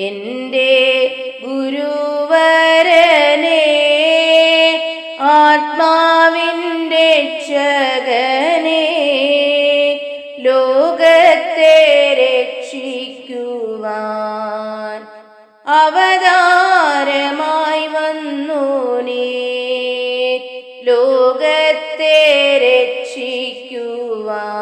എന്റെ ഗുരുവരനെ ആത്മാവിന്റെ രക്ഷകനെ ലോകത്തെ രക്ഷിക്കുവാൻ അവതാരമായി വന്നു നീ. ലോകത്തെ രക്ഷിക്കുവാൻ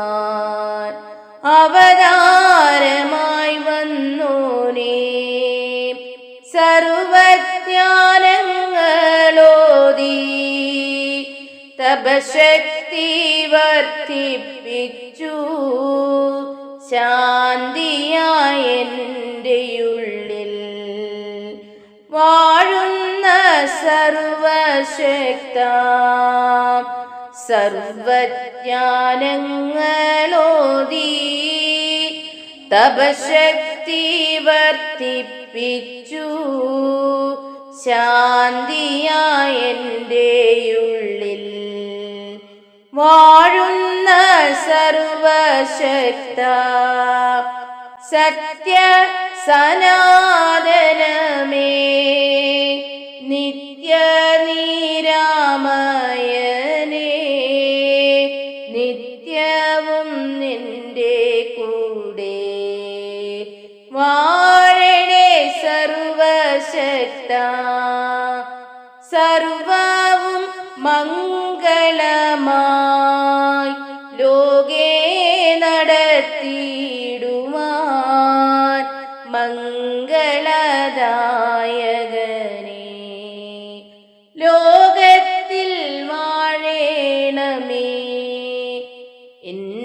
തപശക്തി വർദ്ധിപ്പിച്ചു ശാന്തിയായ എന്റെ ഉള്ളിൽ വാഴുന്ന സർവശക്ത സർവജ്ഞാനങ്ങളോതി തപശക്തി വർദ്ധിപ്പിച്ചു ശാന്തിയായ എന്റെ സർവശക്ത സത്യ സനാതനമേ. നിത്യ നീരാമയനേ. നിത്യവും നിന്റെ കൂടെ. വാഴണേ സർവശക്ത. സർവവും മംഗളമായി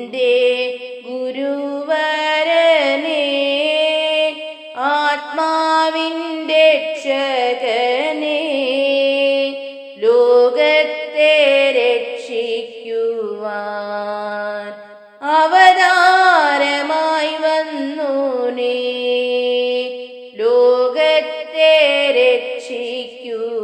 നിന്റെ ഗുരുവരനെ ആത്മാവിന്റെ രക്ഷകനെ ലോകത്തെ രക്ഷിക്കുവാൻ അവതാരമായി വന്നു നീ. ലോകത്തെ രക്ഷിക്കൂ.